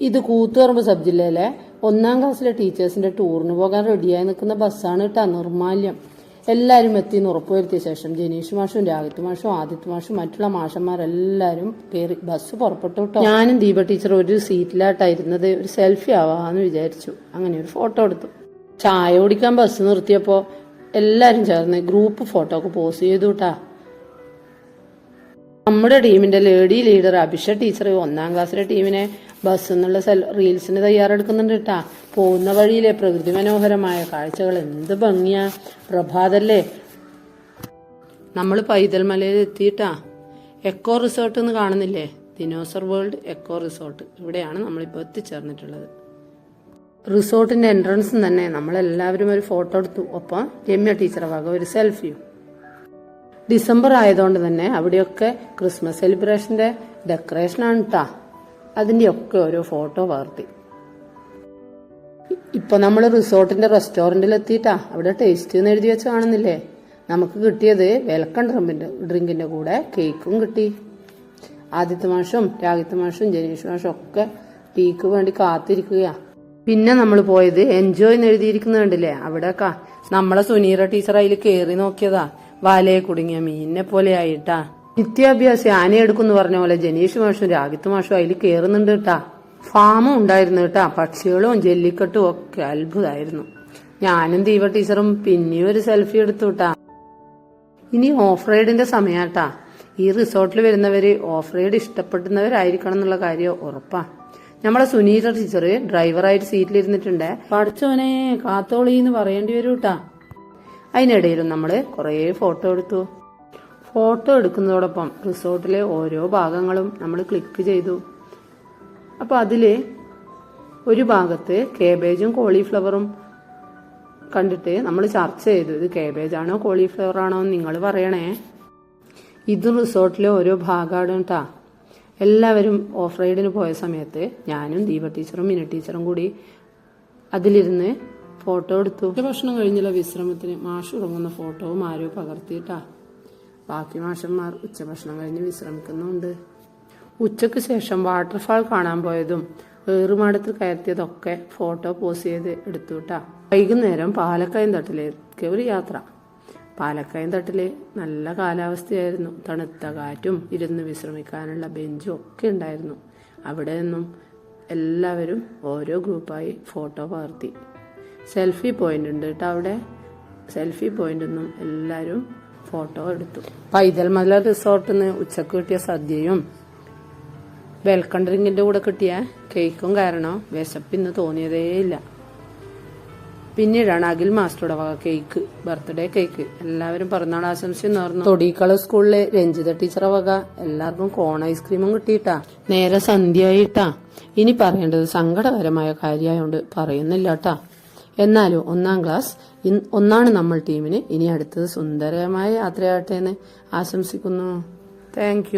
ഇത് കൂത്തുപറമ്പ് സബ് ജില്ലയിലെ ഒന്നാം ക്ലാസ്സിലെ ടീച്ചേഴ്സിന്റെ ടൂറിന് പോകാൻ റെഡിയായി നിൽക്കുന്ന ബസ്സാണ് കേട്ടോ നിർമാല്യം. എല്ലാവരും എത്തി എത്തിയെന്ന് ഉറപ്പുവരുത്തിയ ശേഷം ജനീഷ് മാഷും രാഗിത്ത് മാഷും ആദിത്യ മാഷും മറ്റുള്ള മാഷന്മാരെല്ലാവരും കയറി ബസ് പുറപ്പെട്ടു കേട്ടോ ഞാനും ദീപ ടീച്ചർ ഒരു സീറ്റിലായിട്ടായിരുന്നത് ഒരു സെൽഫി ആവാന്ന് വിചാരിച്ചു. അങ്ങനെ ഒരു ഫോട്ടോ എടുത്തു. ചായ കുടിക്കാൻ ബസ് നിർത്തിയപ്പോ എല്ലാരും ചേർന്ന് ഗ്രൂപ്പ് ഫോട്ടോ ഒക്കെ പോസ്റ്റ് ചെയ്തു കേട്ടാ നമ്മുടെ ടീമിന്റെ ലേഡി ലീഡർ അഭിഷ ടീച്ചർ ഒന്നാം ക്ലാസ്സിലെ ടീമിനെ ബസ് എന്നുള്ള സെൽ റീൽസിന് തയ്യാറെടുക്കുന്നുണ്ട് കേട്ടാ പോകുന്ന വഴിയിലെ പ്രകൃതി മനോഹരമായ കാഴ്ചകൾ എന്ത് ഭംഗിയാ. പ്രഭാതല്ലേ. നമ്മൾ പൈതൽ മലയിൽ എത്തിയിട്ടാ. എക്കോ റിസോർട്ട് എന്ന് കാണുന്നില്ലേ? Dinosaur world eco resort. ഇവിടെയാണ് നമ്മളിപ്പോൾ എത്തിച്ചേർന്നിട്ടുള്ളത്. റിസോർട്ടിന്റെ എൻട്രൻസ് തന്നെ നമ്മളെല്ലാവരും ഒരു ഫോട്ടോ എടുത്തു. ഒപ്പം രമ്യ ടീച്ചറെ വക ഒരു സെൽഫിയും. ഡിസംബർ ആയതുകൊണ്ട് തന്നെ അവിടെയൊക്കെ ക്രിസ്മസ് സെലിബ്രേഷന്റെ ഡെക്കറേഷൻ ആണ് കേട്ടാ അതിന്റെയൊക്കെ ഒരു ഫോട്ടോ പകർത്തി ഇപ്പൊ നമ്മൾ റിസോർട്ടിന്റെ റെസ്റ്റോറന്റിൽ എത്തിയിട്ടാ അവിടെ ടേസ്റ്റ് എന്ന് എഴുതി വെച്ച് കാണുന്നില്ലേ? നമുക്ക് കിട്ടിയത് വെൽക്കം ഡ്രിമ്പിന്റെ ഡ്രിങ്കിന്റെ കൂടെ കേക്കും കിട്ടി. ആദിത്യ മാഷും രാഗിത്യ മാഷും ജനീഷ് മാഷും ഒക്കെ ടീക്ക് വേണ്ടി കാത്തിരിക്കുകയാ. പിന്നെ നമ്മൾ പോയത് എൻജോയ് എന്ന് എഴുതിയിരിക്കുന്നത് കണ്ടില്ലേ? അവിടെ നമ്മളെ സുനീറ ടീച്ചർ അതിൽ കയറി നോക്കിയതാ. വാലയെ കുടുങ്ങിയ മീനിനെ പോലെ ആയിട്ടാ. നിത്യാഭ്യാസി ആന എടുക്കുന്നു പറഞ്ഞ പോലെ ജനീഷ് മാഷും രാഗിത്ത് മാഷും അതിൽ കയറുന്നുണ്ട് കേട്ടാ. ഫാമും ഉണ്ടായിരുന്നു കേട്ടാ. പക്ഷികളും ജെല്ലിക്കെട്ടും ഒക്കെ അത്ഭുതമായിരുന്നു ഞാനും ദീപ ടീച്ചറും പിന്നെയും ഒരു സെൽഫി എടുത്തു കേട്ടാ. ഇനി ഓഫ് റൈഡിന്റെ സമയാട്ടാ ഈ റിസോർട്ടിൽ വരുന്നവര് ഓഫ് റൈഡ് ഇഷ്ടപ്പെടുന്നവരായിരിക്കണം എന്നുള്ള കാര്യം ഉറപ്പാ. നമ്മളെ സുനീത ടീച്ചർ ഡ്രൈവറായിട്ട് സീറ്റിലിരുന്നിട്ടുണ്ട്. പഠിച്ചോനെ കാത്തോളി എന്ന് പറയേണ്ടി വരൂട്ടാ അതിനിടയിലും നമ്മൾ കുറേ ഫോട്ടോ എടുത്തു. ഫോട്ടോ എടുക്കുന്നതോടൊപ്പം റിസോർട്ടിലെ ഓരോ ഭാഗങ്ങളും നമ്മൾ ക്ലിക്ക് ചെയ്തു. അപ്പോൾ അതിൽ ഒരു ഭാഗത്ത് കേബേജും കോളിഫ്ലവറും കണ്ടിട്ട് നമ്മൾ ചർച്ച ചെയ്തു. ഇത് കേബേജ് ആണോ കോളിഫ്ലവർ ആണോ നിങ്ങൾ പറയണേ. ഇത് റിസോർട്ടിലെ ഓരോ ഭാഗമാണ് കേട്ടാ എല്ലാവരും ഓഫ് റൈഡിന് പോയ സമയത്ത് ഞാനും ദീപ ടീച്ചറും മിനി ടീച്ചറും കൂടി അതിലിരുന്ന് ഫോട്ടോ എടുത്തു. ഭക്ഷണം കഴിഞ്ഞുള്ള വിശ്രമത്തിന്. മാഷ് ഉറങ്ങുന്ന ഫോട്ടോവും ആരോ പകർത്തിയിട്ടാ. ബാക്കി മാഷന്മാർ ഉച്ചഭക്ഷണം കഴിഞ്ഞ് വിശ്രമിക്കുന്നുണ്ട്. ഉച്ചയ്ക്ക് ശേഷം വാട്ടർഫാൾ കാണാൻ പോയതും ഏറുമാടത്തിൽ കയറ്റിയതൊക്കെ ഫോട്ടോ പോസ്റ്റ് ചെയ്ത് എടുത്തു കേട്ടാ വൈകുന്നേരം പാലക്കയം തട്ടിലേക്ക് ഒരു യാത്ര. പാലക്കയം തട്ടിൽ നല്ല കാലാവസ്ഥയായിരുന്നു. തണുത്ത കാറ്റും ഇരുന്ന് വിശ്രമിക്കാനുള്ള ബെഞ്ചും ഒക്കെ ഉണ്ടായിരുന്നു. അവിടെ നിന്നും എല്ലാവരും ഓരോ ഗ്രൂപ്പായി ഫോട്ടോ പകർത്തി. സെൽഫി പോയിന്റ് ഉണ്ട് കേട്ടോ അവിടെ. സെൽഫി പോയിന്റ് നിന്നും എല്ലാവരും ഫോട്ടോ എടുത്തു. പൈതൽമല റിസോർട്ടിൽ നിന്ന് ഉച്ചയ്ക്ക് കിട്ടിയ സദ്യയും വെൽക്കം ഡ്രിങ്കിന്റെ കൂടെ കിട്ടിയ കേക്കും കാരണം വിശപ്പിന്ന് തോന്നിയതേയില്ല പിന്നീടാണ് അഖിൽ മാസ്റ്ററുടെ വക കേക്ക് ബർത്ത്ഡേ കേക്ക് എല്ലാവരും പിറന്നാൾ ആശംസയും നേർന്നു. തൊടിക്കള സ്കൂളിലെ രഞ്ജിത ടീച്ചറെ വക എല്ലാവർക്കും കോൺ ഐസ്ക്രീമും കിട്ടിയിട്ടാ. നേരെ സന്ധ്യയായിട്ടാ. ഇനി പറയേണ്ടത് സങ്കടകരമായ കാര്യമായോണ്ട് പറയുന്നില്ല കേട്ടാ എന്നാലും ഒന്നാം ക്ലാസ് ഒന്നാണ് നമ്മൾ ടീമിന്. ഇനി അടുത്തത് സുന്ദരമായ യാത്രയാട്ടെ എന്ന് ആശംസിക്കുന്നു. താങ്ക്